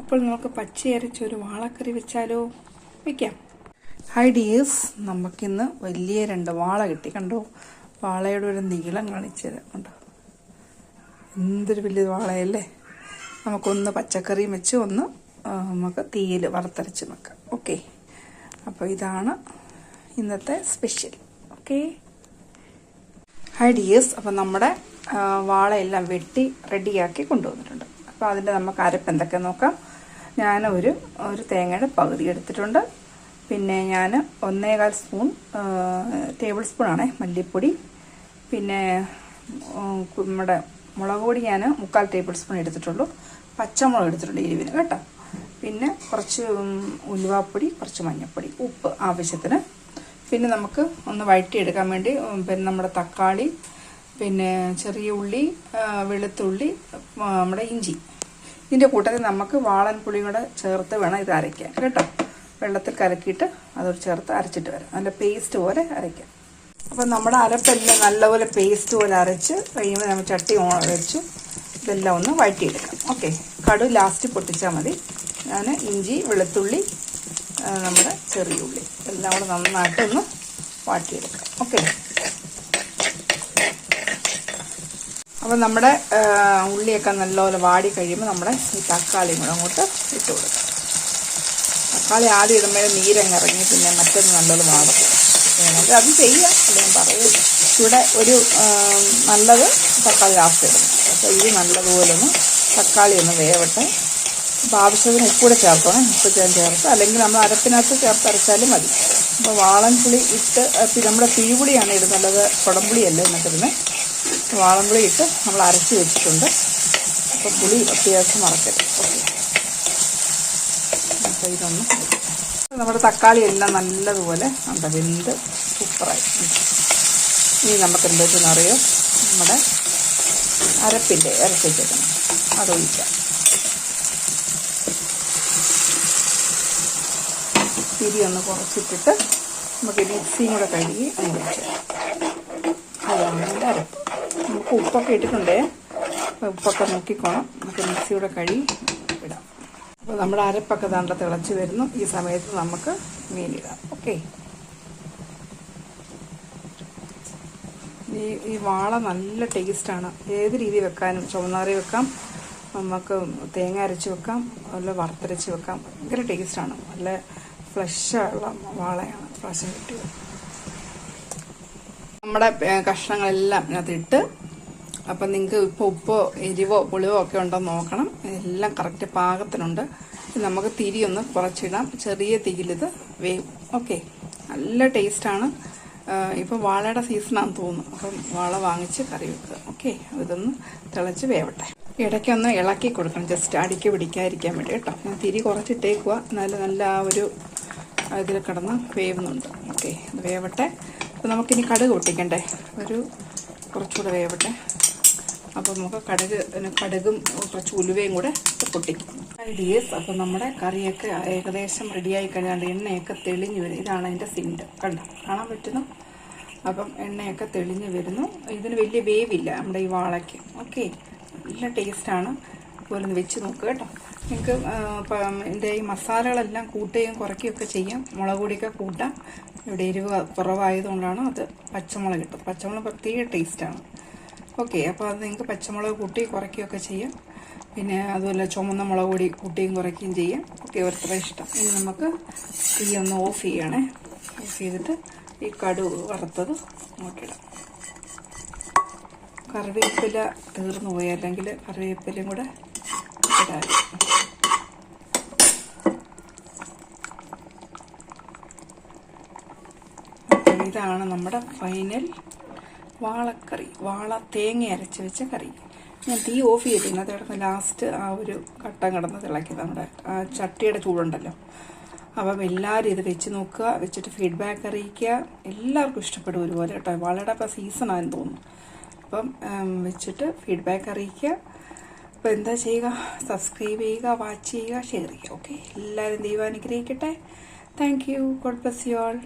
അപ്പോൾ നമുക്ക് പച്ചയരച്ചൊരു വാളക്കറി വെച്ചാലോ? വെക്കാം. ഹൈ ഡിയേഴ്സ് നമുക്കിന്ന് വലിയ രണ്ട് വാള കിട്ടി. കണ്ടോ? വാളയുടെ ഒരു നീളം കാണിച്ചത് കണ്ടോ? എന്തൊരു വലിയ വാളയല്ലേ? നമുക്കൊന്ന് പച്ചക്കറിയും വെച്ച് ഒന്ന് നമുക്ക് തീയിൽ വറുത്തരച്ച് വെക്കാം. ഓക്കെ അപ്പോൾ ഇതാണ് ഇന്നത്തെ സ്പെഷ്യൽ ഓക്കെ ഹൈ ഡിയേഴ്സ് അപ്പം നമ്മുടെ വാളയെല്ലാം വെട്ടി റെഡിയാക്കി കൊണ്ടുവന്നിട്ടുണ്ട്. അപ്പോൾ അതിന്റെ നമുക്ക് അരപ്പ് എന്തൊക്കെ നോക്കാം. ഞാൻ ഒരു ഒരു തേങ്ങയുടെ പകുതി എടുത്തിട്ടുണ്ട്. പിന്നെ ഞാൻ ഒന്നേകാൽ സ്പൂൺ ടേബിൾ സ്പൂണാണേ മല്ലിപ്പൊടി. പിന്നെ നമ്മുടെ മുളക് പൊടി ഞാൻ മുക്കാൽ ടേബിൾ സ്പൂൺ എടുത്തിട്ടുള്ളൂ. പച്ചമുളക് എടുത്തിട്ടുണ്ട് എരിവിന് കേട്ടോ. പിന്നെ കുറച്ച് ഉലുവാപ്പൊടി കുറച്ച് മഞ്ഞൾപ്പൊടി ഉപ്പ് ആവശ്യത്തിന്. പിന്നെ നമുക്ക് ഒന്ന് വഴറ്റിയെടുക്കാൻ വേണ്ടി പിന്നെ നമ്മുടെ തക്കാളി പിന്നെ ചെറിയ ഉള്ളി വെളുത്തുള്ളി നമ്മുടെ ഇഞ്ചി. ഇതിന്റെ കൂട്ടത്തിൽ നമുക്ക് വാളൻ പുളി കൂടെ ചേർത്ത് വേണം ഇത് അരയ്ക്കാൻ. കേട്ടോ? വെള്ളത്തിൽ കലക്കിയിട്ട് അതോട് ചേർത്ത് അരച്ചിട്ട് വരാം. നല്ല പേസ്റ്റ് പോലെ അരയ്ക്കാം. അപ്പം നമ്മുടെ അരപ്പെല്ലാം നല്ലപോലെ പേസ്റ്റ് പോലെ അരച്ച് കഴിയുമ്പോൾ നമ്മൾ ചട്ടി ഓൺ വെച്ച് ഇതെല്ലാം ഒന്ന് വഴറ്റിയെടുക്കാം. ഓക്കെ. കടു ലാസ്റ്റ് പൊട്ടിച്ചാൽ മതി. ഞാൻ ഇഞ്ചി വെളുത്തുള്ളി നമ്മുടെ ചെറിയ ഉള്ളി. എല്ലാം കൂടെ നന്നായിട്ടൊന്ന് വാട്ടിയെടുക്കാം ഓക്കെ. അപ്പം നമ്മുടെ ഉള്ളിയൊക്കെ നല്ലപോലെ വാടി കഴിയുമ്പോൾ നമ്മുടെ ഈ തക്കാളിയും കൂടെ അങ്ങോട്ട് ഇട്ട് കൊടുക്കാം. തക്കാളി ആദ്യം ഇടുമ്പോൾ നീരങ്ങ് ഇറങ്ങി പിന്നെ മറ്റൊന്ന് നല്ലത് വേണമെങ്കിൽ അത് ചെയ്യാം. അത് ഞാൻ പറയും. ഇവിടെ ഒരു നല്ലത് തക്കാളി ലാസ്റ്റ് ഇടും. അപ്പോൾ ഇത് നല്ലതുപോലെ ഒന്ന് തക്കാളി ഒന്ന് വേവട്ടെ. അപ്പോൾ ആവശ്യത്തിന് ഉപ്പൂടെ ചേർക്കണം ഉപ്പ് ചേർത്ത് അല്ലെങ്കിൽ നമ്മൾ അരപ്പിനകത്ത് ചേർത്ത് അരച്ചാലും മതി. അപ്പോൾ വാളൻപുളി ഇട്ട് നമ്മുടെ പിഴിപുളിയാണ് ഇടുന്നത് അല്ലാതെ കുടംപുളിയല്ല ഇന്നത്തിരുന്നത് വാളൻപുളി ഇട്ട് നമ്മൾ അരച്ച് വെച്ചിട്ടുണ്ട്. അപ്പോൾ പുളി അത്യാവശ്യം മറക്കരുത്. അപ്പോൾ ഇതൊന്ന് നമ്മുടെ തക്കാളി എല്ലാം നല്ലതുപോലെ നമ്മുടെ വെന്ത് സൂപ്പറായി. ഇനി നമുക്ക് എന്താ അറിയോ? നമ്മുടെ അരപ്പിന്റെ അരച്ചേക്കണം അത് ഒഴിക്കാം. തിരി ഒന്ന് കുറച്ചിട്ടിട്ട് നമുക്ക് മിക്സിയും കൂടെ കഴുകി അതിന്റെ അരപ്പ്. നമുക്ക് ഉപ്പൊക്കെ ഇട്ടിട്ടുണ്ടേ. ഉപ്പൊക്കെ നോക്കിക്കോണം. നമുക്ക് മിക്സിയുടെ കഴി ഇടാം. അപ്പോൾ നമ്മൾ അരപ്പൊക്കെ ദണ്ട തിളച്ച് വരുന്നു. ഈ സമയത്ത് നമുക്ക് മീനിടാം. ഓക്കെ. ഈ ഈ വാള നല്ല ടേസ്റ്റാണ്. ഏത് രീതി വെക്കാനും ചുവന്നാറി വെക്കാം. നമുക്ക് തേങ്ങ അരച്ച് വെക്കാം. നല്ല വറുത്തരച്ച് വെക്കാം. ഭയങ്കര ടേസ്റ്റാണ്. നല്ല ഫ്ലഷുള്ള വാളയാണ്. ഫ്ലഷ് കിട്ടിയത് നമ്മുടെ കഷ്ണങ്ങളെല്ലാം ഇതിനകത്ത് ഇട്ട് അപ്പം നിങ്ങൾക്ക് ഇപ്പോൾ ഉപ്പോ എരിവോ പുളിവോ ഒക്കെ ഉണ്ടോ നോക്കണം. എല്ലാം കറക്റ്റ് പാകത്തിനുണ്ട്. നമുക്ക് തിരി ഒന്ന് കുറച്ചിടാം. ചെറിയ തിരിയിലിത് വേവും. ഓക്കെ നല്ല ടേസ്റ്റാണ് ഇപ്പോൾ വാളയുടെ സീസണാണെന്ന് തോന്നുന്നു. അപ്പം വാള വാങ്ങിച്ച് കറി വെക്കുക. ഓക്കെ ഇതൊന്ന് തിളച്ച് വേവട്ടെ. ഇടയ്ക്കൊന്ന് ഇളക്കി കൊടുക്കണം. ജസ്റ്റ് അടിക്ക് പിടിക്കാതിരിക്കാൻ വേണ്ടി കേട്ടോ. ഞാൻ തിരി കുറച്ചിട്ടേക്കുക നല്ല നല്ല ആ ഒരു ഇതിൽ കിടന്ന് വേവുന്നുണ്ട്. ഓക്കെ ഇത് വേവട്ടെ. അപ്പോൾ നമുക്കിനി കടുക് പൊട്ടിക്കണ്ടേ? ഒരു കുറച്ചുകൂടെ വേവട്ടെ. അപ്പോൾ നമുക്ക് കടുക് കടുകും കുറച്ച് ഉലുവയും കൂടെ പൊട്ടിക്കും. ഡിയേഴ്സ് അപ്പോൾ നമ്മുടെ കറിയൊക്കെ ഏകദേശം റെഡിയായി കഴിഞ്ഞാൽ എണ്ണയൊക്കെ തെളിഞ്ഞു വരും. ഇതാണ് അതിന്റെ സിൻഡ് കണ്ട? കാണാൻ പറ്റുന്നു? അപ്പം എണ്ണയൊക്കെ തെളിഞ്ഞു വരുന്നു. ഇതിന് വലിയ വേവില്ല നമ്മുടെ ഈ വാളയ്ക്ക്. ഓക്കെ നല്ല ടേസ്റ്റാണ് അതുപോലെ ഒന്ന് വെച്ച് നോക്കുക കേട്ടോ. നിങ്ങൾക്ക് ഇതിന്റെ ഈ മസാലകളെല്ലാം കൂട്ടുകയും കുറയ്ക്കുകയും ഒക്കെ ചെയ്യാം. മുളക് പൊടിയൊക്കെ കൂട്ടാം. ഇവിടെ എരിവ് കുറവായതുകൊണ്ടാണ് അത് പച്ചമുളക് കിട്ടും പച്ചമുളക് പ്രത്യേക ടേസ്റ്റാണ് ഓക്കെ അപ്പോൾ അത് നിങ്ങൾക്ക് പച്ചമുളക് കൂട്ടി കുറയ്ക്കുകയൊക്കെ ചെയ്യാം. പിന്നെ അതുപോലെ ചുമന്ന മുളക് പൊടി കൂട്ടിയും കുറയ്ക്കുകയും ചെയ്യാം. ഓക്കെ ഓരോരുത്തരുടെ ഇഷ്ടം. ഇനി നമുക്ക് തീ ഒന്ന് ഓഫ് ചെയ്യണേ. ഓഫ് ചെയ്തിട്ട് ഈ കടു വറുത്തത് അങ്ങോട്ടിടാം. കറിവേപ്പില തീർന്നു പോയി അല്ലെങ്കിൽ കറിവേപ്പിലയും കൂടെ ഇടാം. ഇതാണ് നമ്മുടെ ഫൈനൽ വാളക്കറി വാള തേങ്ങ അരച്ച് വെച്ച കറി. ഞാൻ തീ ഓഫ് ചെയ്തിരുന്നു. അതോടൊപ്പം ലാസ്റ്റ് ആ ഒരു കട്ടം കിടന്ന് തിളക്കി നമ്മുടെ ആ ചട്ടിയുടെ ചൂടുണ്ടല്ലോ. അപ്പം എല്ലാവരും ഇത് വെച്ച് നോക്കുക വെച്ചിട്ട് ഫീഡ്ബാക്ക് അറിയിക്കുക. എല്ലാവർക്കും ഇഷ്ടപ്പെടും ഒരുപോലെ കേട്ടോ. വാളയുടെ ഇപ്പം സീസണാന്ന് തോന്നുന്നു. അപ്പം വെച്ചിട്ട് ഫീഡ്ബാക്ക് അറിയിക്കുക. അപ്പോൾ എന്താ ചെയ്യുക? സബ്സ്ക്രൈബ് ചെയ്യുക വാച്ച് ചെയ്യുക ഷെയർ ചെയ്യുക. ഓക്കെ എല്ലാവരും ദൈവം അനുഗ്രഹിക്കട്ടെ. Thank you God bless you all